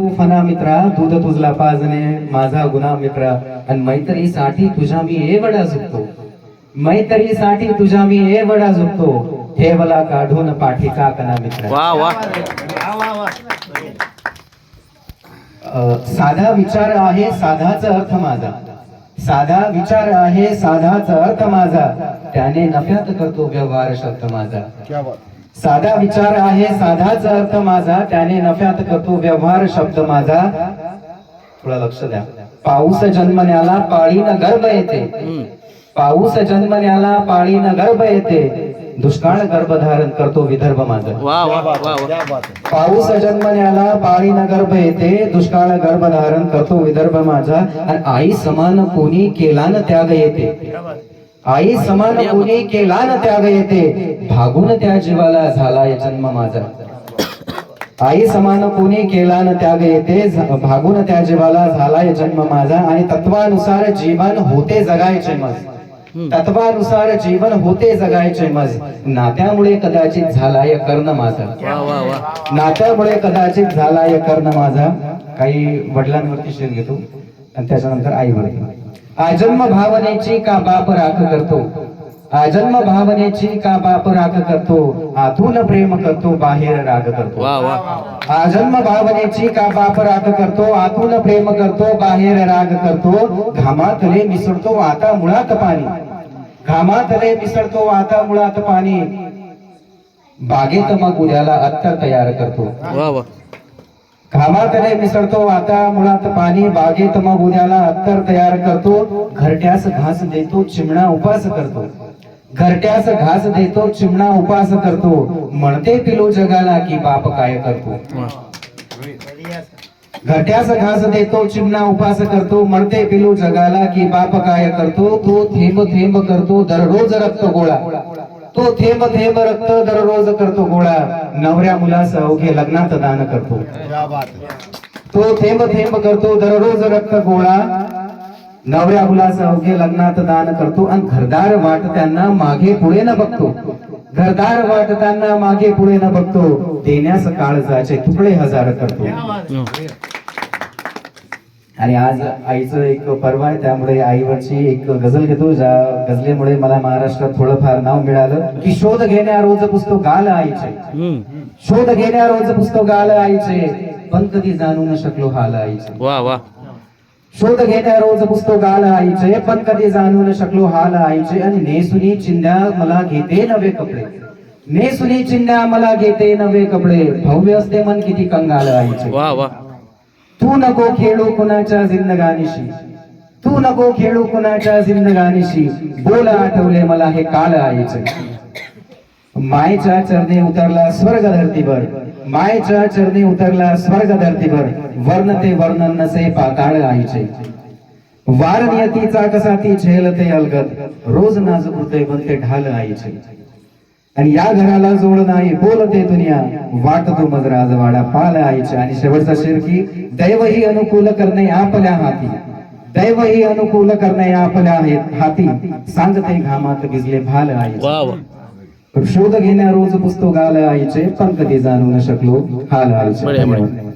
तू फना मित्रा दूध तुझला पाजणे माझा गुन्हा मित्रा. आणि मैत्रीसाठी तुझ्या मी एवढा झुकतो. मैत्रीसाठी तुझ्या मी एवढा झुकतो. ठेवला काढून पाठी काकना मित्रा. वा वा. अ, साधा विचार आहे साधाचा अर्थ माझा. साधा विचार आहे साधाचा अर्थ माझा. त्याने नफ्यात करतो व्यवहार शब्द माझा. साधा विचार आहे साधाचा अर्थ माझा त्याने नफ्यात करतो व्यवहार शब्द माझा. थोडा लक्ष द्या. पाऊस जन्मण्याला पाळीन गर्भ येते. पाऊस जन्मण्याला पाळीन गर्भ येते. दुष्काळ गर्भधारण करतो विदर्भ माझा पाऊस जन्मण्याला पाळी न गर्भ येते. दुष्काळ गर्भ धारण करतो विदर्भ माझा. आणि आई समान कोणी केला न त्याग येते. आई समान कोणी केला न त्याग येते. भागून त्या जीवाला झालाय जन्म माझा. आई समान कोणी केला न त्याग येते. भागून त्या जीवाला झालाय जन्म माझा. आणि तत्वानुसार जीवन होते जगायचे मज तत्वानुसार जीवन होते जगायचे मज नात्यामुळे कदाचित झालाय कर्ण माझा. नात्यामुळे कदाचित झाला या कर्ण माझा. काही वडिलांवरती शेर घेतो. आणि त्याच्यानंतर आईवरती आजन्म भावनेची का बाप राख करतो? आजन्म भावनेची का बाप राख करतो? आतून प्रेम करतो बाहेर राग करतो. आजन्म भावनेची का बाप राग करतो? आतून प्रेम करतो बाहेर राग करतो. घामातले मिसळतो आता मुळात पाणी. घामातले मिसळतो आता मुळात पाणी. बागेत मग उद्याला अत्तर तयार करतो. वा वा मिसळतो आता मुळात पाणी बागेत मग उद्याला अत्तर तयार करतो घरट्यास घास देतो चिमणा उपास करतो. घरट्यास घास देतो चिमणा उपास करतो. म्हणते पिलो जगाला की बाप काय करतो. घरट्यास घास देतो चिमणा उपास करतो. म्हणते पिलो जगाला की बाप काय करतो. तो थेंब थेंब करतो दररोज रक्त गोळा. तो थेंब थेंब रक्त दररोज करतो गोळा. नवऱ्या मुलास अवघे लग्नात दान करतो. तो थेंब थेंब करतो दररोज रक्त गोळा. नवऱ्या मुलास अवघे लग्नात दान करतो आणि घरदार वाट त्यांना मागे पुढे न बघतो. घरदार वाट त्यांना मागे पुढे न बघतो. देण्यास काळजाचे तुकडे हजार करतो. आणि आज आईचं एक पर्व आहे त्यामुळे आईवरची एक गझल घेतो. ज्या गझलेमुळे मला महाराष्ट्रात थोडंफार नाव मिळालं की शोध घेण्या रोज पुस्तक गाल आईचे. शोध घेण्या रोज पुस्तक गाल आईचे. पण कधी जाणू न शकलो हाल आईचे. वा वा. शोध घेण्या रोज पुस्तक गाल आईचे. पण कधी जाणू न शकलो हाल आईचे. आणि नेसुनी चिंध्या मला घेते नवे कपडे. नेसुनी चिंध्या मला घेते नवे कपडे. भव्य असते मन किती कंगाल आईचे. वा वा. तू नको खेळू कुणाच्या जिंदगानीशी. तू नको खेळू कुणाच्या जिंदगानीशी. बोल आठवले मला हे काल आईचे. मायच्या चरणी उतरला स्वर्ग धरतीवर मायच्या चरणी उतरला स्वर्ग धरतीवर वर्ण ते वर्णन नसे पाताळ आईचे. वार नियतीचा कसा ती झेलते अलगत रोज नाजूक हृदय बनते ढाल आईचे. आणि या घराला जोड नाही बोलते दुनिया. वाटतो मज राजवाडा पाल आईचे. आणि शेवटचा शेर की दैव ही अनुकूल करणे आपल्या हाती. दैव ही अनुकूल करणे आपल्या हाती. सांगते घामात गिजले भाल वा शोध घेण्या रोज पुस्तक आलं आईचे पण कधी जाणू न शकलो हाल आईचे.